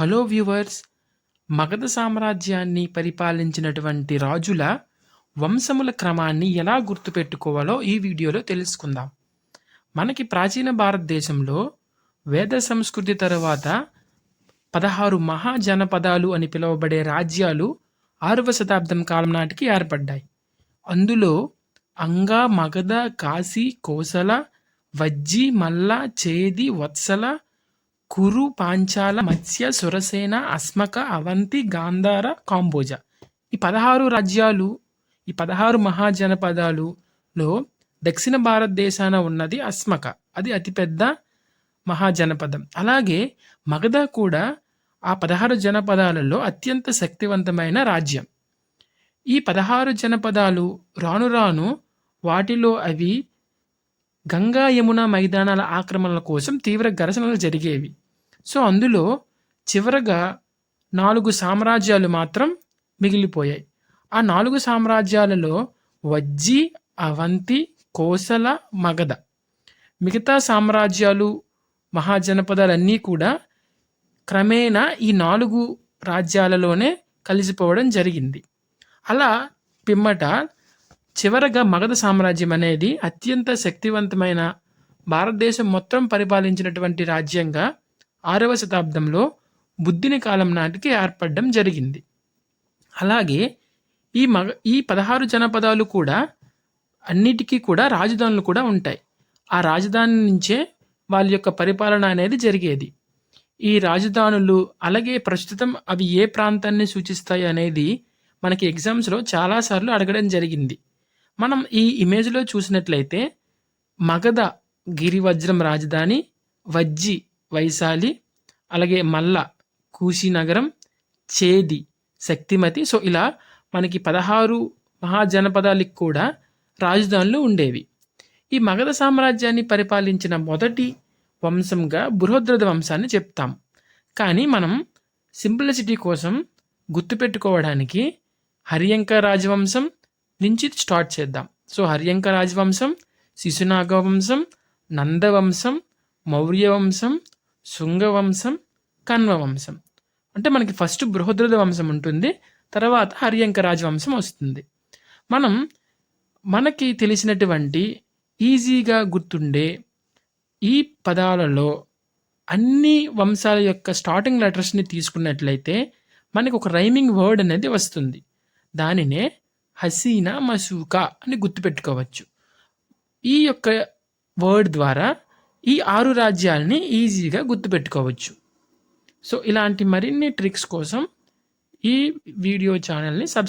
Hello viewers Magadha సామ్రాజ్యాన్ని పరిపాలించినటువంటి రాజుల వంశముల క్రమాన్ని ఎలా గుర్తుపెట్టుకోవాలో ఈ వీడియోలో తెలుసుకుందాం. మనకి ప్రాచీన భారతదేశంలో వేద సంస్కృతి తరువాత పదహారు మహాజనపదాలు అని పిలువబడే రాజ్యాలు ఆరవ శతాబ్దం కాలం నాటికి ఏర్పడ్డాయి. అందులో అంగ మగధ కాశీ కోసల వజ్జి మల్ల చేది వత్సల కురు పాంచాల మత్స్య సురసేన అస్మక అవంతి గాంధార కాంబోజ. ఈ పదహారు రాజ్యాలు ఈ పదహారు మహాజనపదాలులో దక్షిణ భారతదేశాన ఉన్నది అస్మక. అది అతిపెద్ద మహాజనపదం. అలాగే మగధ కూడా ఆ పదహారు జనపదాలలో అత్యంత శక్తివంతమైన రాజ్యం. ఈ పదహారు జనపదాలు రాను రాను వాటిలో అవి గంగా యమున మైదానాల ఆక్రమణల కోసం తీవ్ర ఘర్షణలు జరిగేవి. సో అందులో చివరగా నాలుగు సామ్రాజ్యాలు మాత్రం మిగిలిపోయాయి. ఆ నాలుగు సామ్రాజ్యాలలో వజ్జి అవంతి కోసల మగధ. మిగతా సామ్రాజ్యాలు మహాజనపదాలన్నీ కూడా క్రమేణా ఈ నాలుగు రాజ్యాలలోనే కలిసిపోవడం జరిగింది. అలా పిమ్మట చివరగా మగధ సామ్రాజ్యం అనేది అత్యంత శక్తివంతమైన భారతదేశం మొత్తం పరిపాలించినటువంటి రాజ్యంగా ఆరవ శతాబ్దంలో బుద్ధిని కాలం నాటికి ఏర్పడడం జరిగింది. అలాగే ఈ మగ ఈ పదహారు జనపదాలు కూడా అన్నిటికీ కూడా రాజధానులు కూడా ఉంటాయి. ఆ రాజధాని నుంచే వాళ్ళ యొక్క పరిపాలన అనేది జరిగేది. ఈ రాజధానులు అలాగే ప్రస్తుతం అవి ఏ ప్రాంతాన్ని సూచిస్తాయి అనేది మనకి ఎగ్జామ్స్లో చాలాసార్లు అడగడం జరిగింది. మనం ఈ ఇమేజ్లో చూసినట్లయితే మగధ గిరివజ్రం రాజధాని వజ్జి వైశాలి అలాగే మల్ల కూశీనగరం చేది శక్తిమతి. సో ఇలా మనకి పదహారు మహాజనపదాలకు కూడా రాజధానులు ఉండేవి. ఈ మగధ సామ్రాజ్యాన్ని పరిపాలించిన మొదటి వంశంగా బృహద్రథ వంశాన్ని చెప్తాం. కానీ మనం సింప్లిసిటీ కోసం గుర్తుపెట్టుకోవడానికి హరియంక రాజవంశం నుంచి స్టార్ట్ చేద్దాం. సో హర్యంక రాజవంశం శిశునాగ వంశం నందవంశం మౌర్య వంశం శృంగవంశం కన్వవంశం. అంటే మనకి ఫస్ట్ బృహద్రథ వంశం ఉంటుంది తర్వాత హరియంక రాజవంశం వస్తుంది. మనం మనకి తెలిసినటువంటి ఈజీగా గుర్తుండే ఈ పదాలలో అన్ని వంశాల యొక్క స్టార్టింగ్ లెటర్స్ని తీసుకున్నట్లయితే మనకు ఒక రైమింగ్ వర్డ్ అనేది వస్తుంది. దానినే హసీనా మసూకా అని గుర్తుపెట్టుకోవచ్చు. ఈ యొక్క వర్డ్ ద్వారా ఈ ఆరు రాజ్యాలని ఈజీగా గుర్తుపెట్టుకోవచ్చు. సో ఇలాంటి మరిన్ని ట్రిక్స్ కోసం ఈ వీడియో ఛానల్ని సబ్స్క్రైబ్